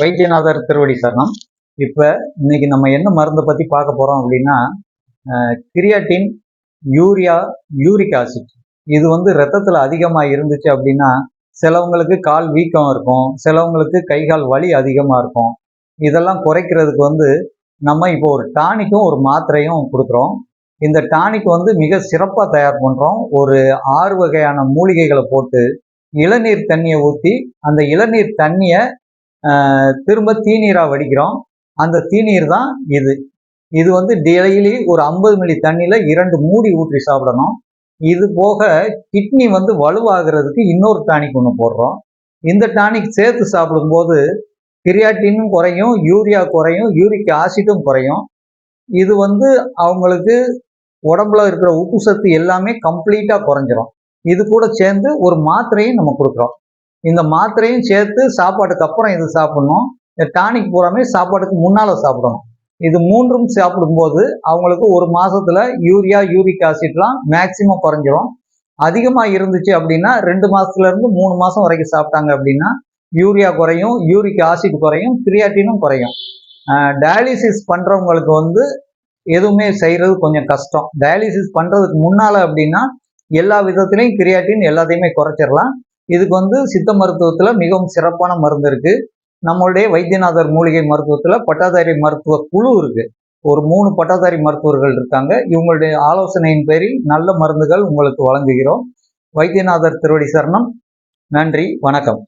வைத்தியநாதர் திருவடி சரணம். இப்போ இன்னைக்கு நம்ம என்ன மருந்தை பற்றி பார்க்க போகிறோம் அப்படின்னா கிரியாட்டின் யூரியா யூரிக் ஆசிட். இது வந்து ரத்தத்தில் அதிகமாக இருந்துச்சு அப்படின்னா சிலவங்களுக்கு கால் வீக்கம் இருக்கும் சிலவங்களுக்கு கை கால் வலி அதிகமாக இருக்கும். இதெல்லாம் குறைக்கிறதுக்கு வந்து நம்ம இப்போ ஒரு டானிக்கும் ஒரு மாத்திரையும் கொடுக்குறோம். இந்த டானிக் வந்து மிக சிறப்பாக தயார் பண்ணுறோம் ஒரு ஆறு வகையான மூலிகைகளை போட்டு இளநீர் தண்ணியை ஊற்றி அந்த இளநீர் தண்ணியை திரும்ப தீநீராக வடிக்கிறோம். அந்த தீநீர் தான் இது. இது வந்து டெய்லி ஒரு ஐம்பது மில்லி தண்ணியில் இரண்டு மூடி ஊற்றி சாப்பிடணும். இது போக கிட்னி வந்து வலுவாகிறதுக்கு இன்னொரு டானிக் ஒன்று போடுறோம். இந்த டானிக் சேர்த்து சாப்பிடும்போது கிரியாட்டினும் குறையும் யூரியா குறையும் யூரிக் ஆசிட்டும் குறையும். இது வந்து அவங்களுக்கு உடம்புல இருக்கிற உப்பு சத்து எல்லாமே கம்ப்ளீட்டாக குறைஞ்சிரும். இது கூட சேர்ந்து ஒரு மாத்திரையும் நம்ம கொடுக்குறோம். இந்த மாத்திரையும் சேர்த்து சாப்பாட்டுக்கு அப்புறம் இது சாப்பிடணும்? இந்த டானிக் பூராமே சாப்பாட்டுக்கு முன்னால் சாப்பிடணும். இது மூன்றும் சாப்பிடும்போது அவங்களுக்கு ஒரு மாசத்துல யூரியா யூரிக் ஆசிட்லாம் மேக்சிமம் குறைஞ்சிரும். அதிகமாக இருந்துச்சு அப்படின்னா ரெண்டு மாசத்துல இருந்து மூணு மாசம் வரைக்கும் சாப்பிட்டாங்க அப்படின்னா யூரியா குறையும் யூரிக் ஆசிட் குறையும் கிரியாட்டினும் குறையும். டயாலிசிஸ் பண்ணுறவங்களுக்கு வந்து எதுவுமே செய்கிறது கொஞ்சம் கஷ்டம். டயாலிசிஸ் பண்ணுறதுக்கு முன்னால் அப்படின்னா எல்லா விதத்துலேயும் கிரியாட்டின் எல்லாத்தையுமே குறைச்சிடலாம். இதுக்கு வந்து சித்த மருத்துவத்தில் மிகவும் சிறப்பான மருந்து இருக்குது நம்மளுடைய வைத்தியநாதர் மூலிகை மருத்துவத்தில் பட்டாதாரி மருத்துவ குழு இருக்குது ஒரு மூணு பட்டாதாரி மருத்துவர்கள் இருக்காங்க. இவங்களுடைய ஆலோசனையின் பேரில் நல்ல மருந்துகள் உங்களுக்கு வழங்குகிறோம். வைத்தியநாதர் திருவடி சரணம். நன்றி வணக்கம்.